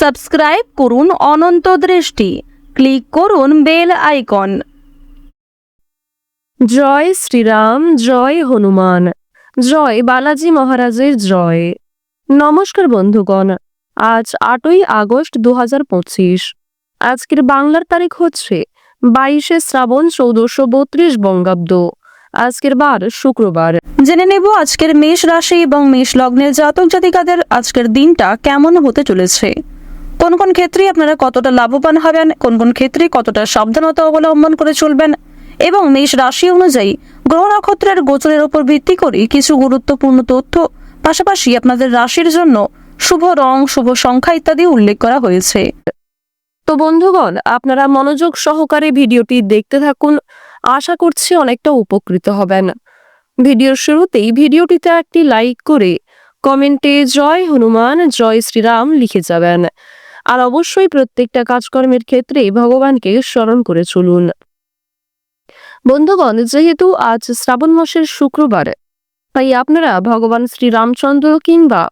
Subscribe করুন অনন্ত দৃষ্টি। Click করুন বেল আইকন। জয় শ্রীরাম, জয় হনুমান। জয় বালাজি মহারাজের জয়। নমস্কার বন্ধুগণ, আজ আটই আগস্ট দু আজকের বাংলার তারিখ হচ্ছে বাইশে শ্রাবণ চৌদ্দশো বত্রিশ বঙ্গাব্দ। আজকের বার শুক্রবার। জেনে নেব আজকের মেষ রাশি এবং মেষ লগ্নের জাতক জাতিকাদের আজকের দিনটা কেমন হতে চলেছে। কোন কোন ক্ষেত্রে আপনারা কতটা লাভবান হবেন, কোন কোন ক্ষেত্রে কতটা সাবধানতা অবলম্বন করে চলবেন এবং মেষ রাশি অনুযায়ী গ্রহ নক্ষত্রের গোচরের উপর ভিত্তি করে কিছু গুরুত্বপূর্ণ তথ্য, পাশাপাশি আপনাদের রাশির জন্য শুভ রং, শুভ সংখ্যা ইত্যাদি উল্লেখ করা হয়েছে। তো বন্ধুগণ, আপনারা মনোযোগ সহকারে ভিডিওটি দেখতে থাকুন। আশা করছি অনেকটা উপকৃত হবেন। ভিডিওর শুরুতেই ভিডিওটিতে একটি লাইক করে কমেন্টে জয় হনুমান, জয় শ্রীরাম লিখে যাবেন। আর অবশ্যই প্রত্যেকটা কাজকর্মের ক্ষেত্রে ভগবানকে স্মরণ করে চলুন। বন্ধুগণ, যেহেতু আজ শ্রাবণ মাসের শুক্রবার, তাই আপনারা ভগবান শ্রীরামচন্দ্র কিংবা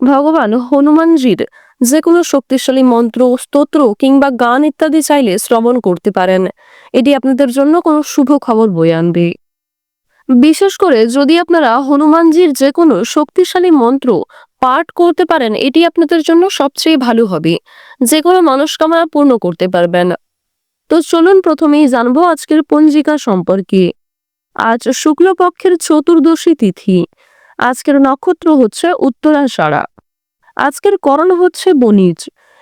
ভগবান হনুমানজির যে কোনো শক্তিশালী মন্ত্র, স্তোত্র কিংবা গান ইত্যাদি চাইলে শ্রবণ করতে পারেন। এটি আপনাদের জন্য কোনো শুভ খবর বয়ে আনবে। বিশেষ করে যদি আপনারা হনুমানজির যে কোনো শক্তিশালী মন্ত্র পাঠ করতে পারেন, এটি আপনাদের জন্য সবচেয়ে ভালো হবে। যে কোনো মনস্কামনা পূর্ণ করতে পারবেন। তো চলুন প্রথমেই জানব আজকের পঞ্জিকা সম্পর্কে। আজ শুক্লপক্ষের চতুর্দশী তিথি। আজকের নক্ষত্র হচ্ছে উত্তরাষাঢ়া। আজকের করণ হচ্ছে বণিজ।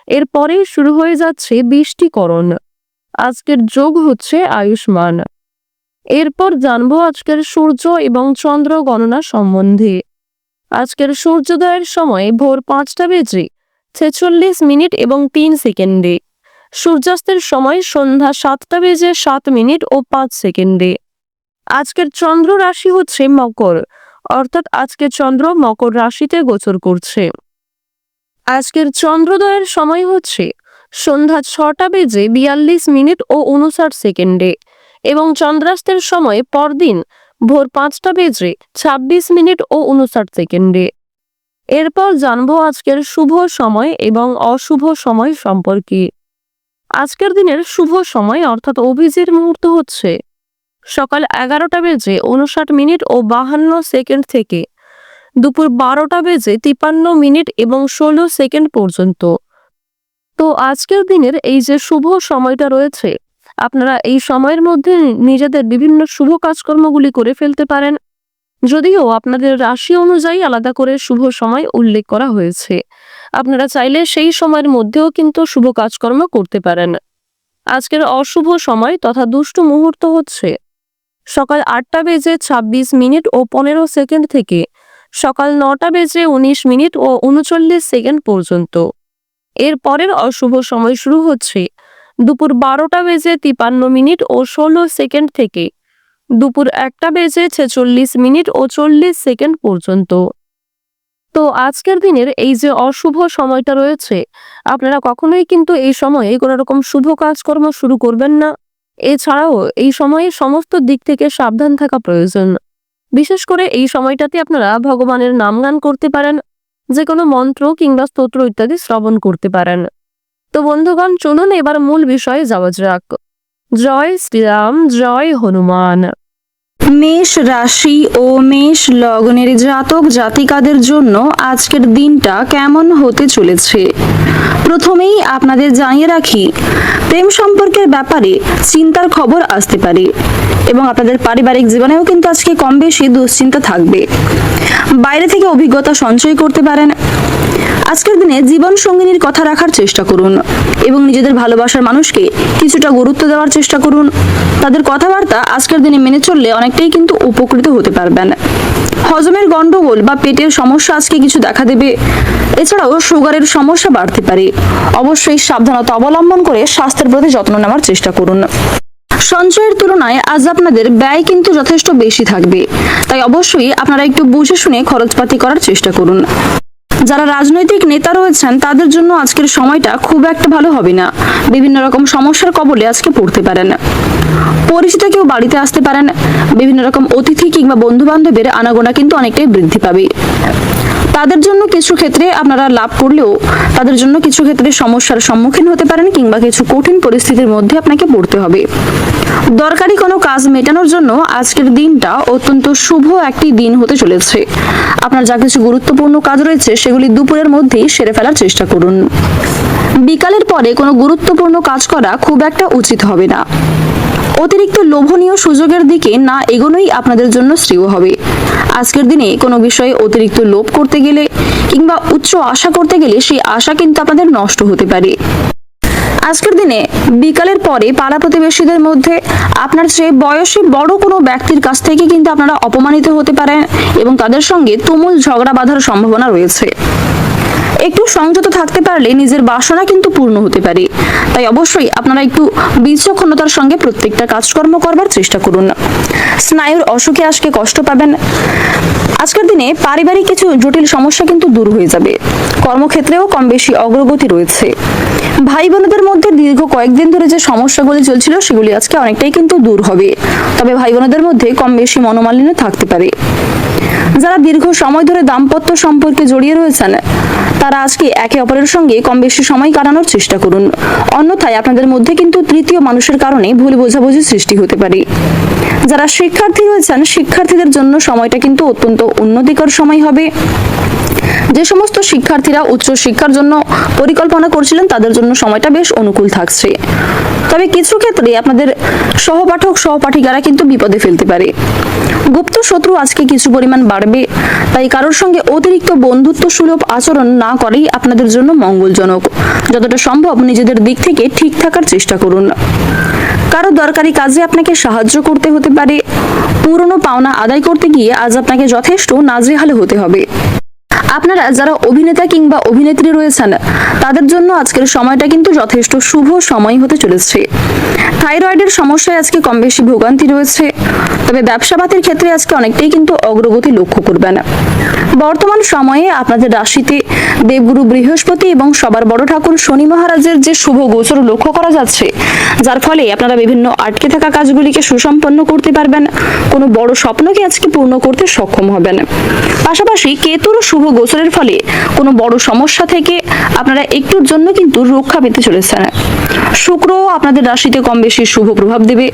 এরপরেই শুরু হয়ে যাচ্ছে বৃষ্টিকরণ আজকের যোগ হচ্ছে আয়ুষ্মান। এরপর জানব আজকের সূর্য এবং চন্দ্র গণনা সম্বন্ধে। আজকের সূর্যোদয়ের সময় ভোর পাঁচটা বেজে ছেচল্লিশ মিনিট এবং তিন সেকেন্ডে। সূর্যাস্তের সময় সন্ধ্যা সাতটা বেজে সাত মিনিট ও পাঁচ সেকেন্ডে। আজকের চন্দ্র রাশি হচ্ছে মকর, অর্থাৎ আজকে চন্দ্র মকর রাশিতে গোচর করছে। আজকের চন্দ্রোদয়ের সময় হচ্ছে সন্ধ্যা ছটা বেজে বিয়াল্লিশ মিনিট ও উনষাট সেকেন্ডে এবং চন্দ্রাস্তের সময় পরদিন ভোর পাঁচটা বেজে ছাব্বিশ মিনিট ও উনষাট সেকেন্ডে। এরপর জানব আজকের শুভ সময় এবং অশুভ সময় সম্পর্কে। আজকের দিনের শুভ সময় অর্থাৎ অভিজিৎ মুহূর্ত হচ্ছে সকাল এগারোটা বেজে উনষাট মিনিট ও বাহান্ন সেকেন্ড থেকে দুপুর বারোটা বেজে তিপান্ন মিনিট এবং ষোলো সেকেন্ড পর্যন্ত। তো আজকের দিনের এই যে শুভ সময়টা রয়েছে আপনারা এই সময়ের মধ্যে নিজেদের বিভিন্ন শুভ কাজকর্মগুলি করে ফেলতে পারেন। যদিও আপনাদের রাশি অনুযায়ী আলাদা করে শুভ সময় উল্লেখ করা হয়েছে। আপনারা চাইলে সেই সময়ের মধ্যেও কিন্তু শুভ কাজকর্ম করতে পারেন। আজকের অশুভ সময় তথা দুষ্টু মুহূর্ত হচ্ছে। সকাল আটটা বেজে ছাব্বিশ মিনিট ও পনেরো সেকেন্ড থেকে সকাল নটা বেজে উনিশ মিনিট ও উনচল্লিশ সেকেন্ড পর্যন্ত। এর পরের অশুভ সময় শুরু হচ্ছে দুপুর বারোটা বেজে তিপান্ন মিনিট ও ষোলো সেকেন্ড থেকে। দুপুর একটা বেজে ছেচল্লিশ মিনিট ও চল্লিশ সেকেন্ড পর্যন্ত। তো আজকের দিনের এই যে অশুভ সময়টা রয়েছে, আপনারা কখনোই কিন্তু এই সময়ে কোনো রকম শুভ কাজকর্ম শুরু করবেন না। এছাড়াও এই সময়ে সমস্ত দিক থেকে সাবধান থাকা প্রয়োজন। বিশেষ করে এই সময়টাতে আপনারা ভগবানের নাম গান করতে পারেন যে কোনো মন্ত্র কিংবা স্তোত্র ইত্যাদি শ্রবণ করতে পারেন। তো বন্ধুগণ চলুন এবার মূল বিষয়ে যাওয়া যাক। জয় শ্রীরাম জয় হনুমান। মেষ রাশি ও মেষ লগ্নের জাতক জাতিকাদের জন্য আজকের দিনটা কেমন হতে চলেছে? প্রথমেই আপনাদের জানিয়ে রাখি, প্রেম সম্পর্কের ব্যাপারে চিন্তার খবর আসতে পারে এবং আপনাদের পারিবারিক জীবনেও কিন্তু আজকে কম বেশি দুশ্চিন্তা থাকবে। বাইরে থেকে অভিজ্ঞতা সঞ্চয় করতে পারেন। আজকের দিনে জীবন সঙ্গিনীর কথা রাখার চেষ্টা করুন এবং নিজেদের ভালোবাসার মানুষকে কিছুটা গুরুত্ব দেওয়ার চেষ্টা করুন। তাদের কথাবার্তা আজকের দিনে মেনে চললে অনেকটাই কিন্তু উপকৃত হতে পারবেন। হজমের গন্ডগোল বা পেটের সমস্যা আজকে কিছু দেখা দেবে। এছাড়াও সুগারের সমস্যা বাড়তে পারে। অবশ্যই সাবধানতা অবলম্বন করে স্বাস্থ্যের প্রতি যত্ন নেওয়ার চেষ্টা করুন। সঞ্চয়ের তুলনায় আজ আপনাদের ব্যয় কিন্তু যথেষ্ট বেশি থাকবে। তাই অবশ্যই আপনারা একটু বুঝে শুনে খরচপাতি করার চেষ্টা করুন। যারা রাজনৈতিক নেতা রয়েছেন, তাদের জন্য আজকের সময়টা খুব একটা ভালো হবে না। বিভিন্ন রকম সমস্যার কবলে আজকে পড়তে পারেন। পরিচিত কেউ বাড়িতে আসতে পারেন। বিভিন্ন রকম অতিথি কিংবা বন্ধু বান্ধবের আনাগোনা কিন্তু অনেকটাই বৃদ্ধি পাবে। তাদের জন্য কিছু ক্ষেত্রে আপনারা লাভ করলেও তাদের জন্য কিছু ক্ষেত্রে সমস্যার সম্মুখীন হতে পারেন কিংবা কিছু কঠিন পরিস্থিতির মধ্যে আপনাকে পড়তে হবে। দরকারি কোনো কাজ মেটানোর জন্য আজকের দিনটা অত্যন্ত শুভ একটি দিন হতে চলেছে। আপনার যা কিছু গুরুত্বপূর্ণ কাজ রয়েছে সেগুলি দুপুরের মধ্যেই সেরে ফেলার চেষ্টা করুন। বিকালের পরে কোনো গুরুত্বপূর্ণ কাজ করা খুব একটা উচিত হবে না। অতিরিক্ত লোভনীয় সুযোগের দিকে না এগোনোই আপনাদের জন্য শ্রেয় হবে। আজকের দিনে কোনো বিষয়ে অতিরিক্ত লোভ করতে গেলে কিংবা উচ্চ আশা করতে গেলে সেই আশা কিন্তু আপনাদের নষ্ট হতে পারে। আজকের দিনে বিকালের পরে পাড়া প্রতিবেশীদের মধ্যে আপনার চেয়ে বয়সে বড় কোনো ব্যক্তির কাছ থেকে কিন্তু আপনারা অপমানিত হতে পারেন এবং তাদের সঙ্গে তুমুল ঝগড়া বাঁধার সম্ভাবনা রয়েছে। একটু সংযত থাকতে পারলে নিজের বাসনা কিন্তু পূর্ণ হতে পারে। তাই অবশ্যই আপনারা একটু বিচক্ষণতার সঙ্গে প্রত্যেকটা কাজকর্ম করবার চেষ্টা করুন। স্নায়ুর অসুখে আজকে কষ্ট পাবেন। আজকের দিনে পারিবারিক কিছু জটিল সমস্যা কিন্তু দূর হয়ে যাবে। কর্মক্ষেত্রেও কম বেশি অগ্রগতি রয়েছে। ভাই বোনদের মধ্যে দীর্ঘ কয়েকদিন ধরে যে সমস্যাগুলি চলছিল, সেগুলি আজকে অনেকটাই কিন্তু দূর হবে। তবে ভাই বোনদের মধ্যে কম বেশি মনোমালিন্য থাকতে পারে। যারা দীর্ঘ সময় ধরে দাম্পত্য সম্পর্কে জড়িয়ে রয়েছেন, তারা আজকে একে অপরের সঙ্গে কম বেশি সময় কাটানোর চেষ্টা করুন। অন্যথায় আপনাদের মধ্যে কিন্তু তৃতীয় মানুষের কারণে ভুল বোঝাবুঝি সৃষ্টি হতে পারে। যারা শিক্ষার্থী রয়েছেন, শিক্ষার্থীদের জন্য সময়টা কিন্তু অত্যন্ত উন্নতিকর সময় হবে। যে সমস্ত শিক্ষার্থীরা উচ্চ শিক্ষার জন্য পরিকল্পনা করছিলেন, তাদের জন্য সময়টা বেশ অনুকূল থাকছে। তবে কিছু ক্ষেত্রে আপনাদের সহপাঠক, সহপাঠিকারা কিন্তু বিপদে ফেলতে পারে। গুপ্ত শত্রু আজকে কিছু পরিমাণ বাড়বে। তাই কারোর সঙ্গে অতিরিক্ত বন্ধুত্ব সুলভ আচরণ না করেই আপনাদের জন্য মঙ্গলজনক। যতটা সম্ভব নিজেদের দিক থেকে ঠিক থাকার চেষ্টা করুন। কারও দরকারি কাজে আপনাকে সাহায্য করতে হতে পারে। পুরনো পাওনা আদায় করতে গিয়ে আজ আপনাকে যথেষ্ট নাজেহাল হতে হবে। আপনারা যারা অভিনেতা কিংবা অভিনেত্রী রয়েছেন, তাদের জন্য আজকের সময়টা কিন্তু যথেষ্ট শুভ সময় হতে চলেছে। থাইরয়েডের সমস্যায় আজকে কম বেশি ভোগান্তি রয়েছে, তবে ব্যবসাপাতির ক্ষেত্রে আজকে অনেকটাই কিন্তু অগ্রগতি লক্ষ্য করবেন। বর্তমান সময়ে আপনাদের রাশিতে দেবগুরু বৃহস্পতি এবং সবার বড় ঠাকুর শনি মহারাজের যে শুভ গোচর লক্ষ্য করা যাচ্ছে, যার ফলে আপনারা বিভিন্ন আটকে থাকা কাজগুলিকে সুসম্পন্ন করতে পারবেন। কোনো বড় স্বপ্নকে আজকে পূর্ণ করতে সক্ষম হবেন। পাশাপাশি কেতুর শুভ গোচরের ফলে কোনো বড় সমস্যা থেকে আপনারা একটুর জন্য কিন্তু রক্ষা পেতে চলেছেন। শুক্র আপনাদের রাশিতে কম বেশি শুভ প্রভাব দেবে,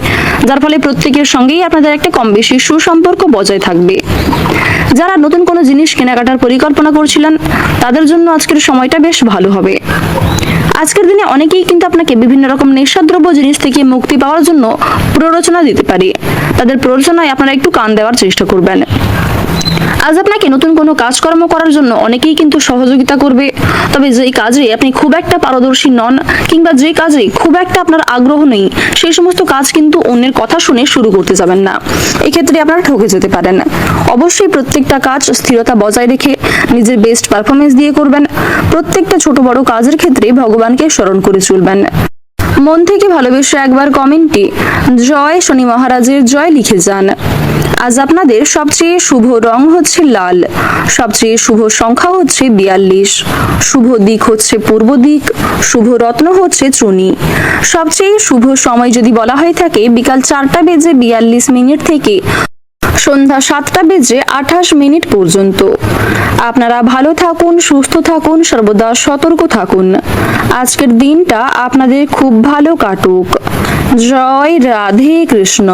যার ফলে প্রত্যেকের সঙ্গেই আপনাদের একটা কম বেশি সুসম্পর্ক বজায় থাকবে। যারা নতুন কোনো জিনিস কেনাকাটার পরিকল্পনা করছিলেন, তাদের জন্য আজকের সময়টা বেশ ভালো হবে। আজকের দিনে অনেকেই কিন্তু আপনাকে বিভিন্ন রকম নেশাদ্রব্য জিনিস থেকে মুক্তি পাওয়ার জন্য প্ররোচনা দিতে পারে। তাদের প্ররোচনায় আপনারা একটু কান দেওয়ার চেষ্টা করবেন। আজ আপনাকে নতুন কোনো কাজকর্ম করার জন্য অনেকেই কিন্তু সহযোগিতা করবে। তবে যেই কাজে আপনি খুব একটা পারদর্শী নন, কিংবা যে কাজে খুব একটা আপনার আগ্রহ নেই, সেই সমস্ত কাজ কিন্তু অন্যের কথা শুনে শুরু করতে যাবেন না। এক্ষেত্রে আপনারা ঠকে যেতে পারেন। অবশ্যই প্রত্যেকটা কাজ স্থিরতা বজায় রেখে নিজের বেস্ট পারফরমেন্স দিয়ে করবেন। প্রত্যেকটা ছোট বড় কাজের ক্ষেত্রে ভগবানকে স্মরণ করে চলবেন। মন থেকে ভালোবেসে একবার কমেন্টে জয় শনি মহারাজের জয় লিখে যান। আজ আপনাদের সবচেয়ে শুভ রং হচ্ছে লাল, সবচেয়ে শুভ সংখ্যা হচ্ছে বিয়াল্লিশ, শুভ দিক হচ্ছে পূর্ব দিক, শুভ রত্ন হচ্ছে চুনি। সবচেয়ে শুভ সময় যদি বলা হয়ে থাকে, বিকাল চারটা বেজে বিয়াল্লিশ মিনিট থেকে সন্ধ্যা সাতটা বেজে আঠাশ মিনিট পর্যন্ত। আপনারা ভালো থাকুন, সুস্থ থাকুন, সর্বদা সতর্ক থাকুন। আজকের দিনটা আপনাদের খুব ভালো কাটুক। জয় রাধে কৃষ্ণ।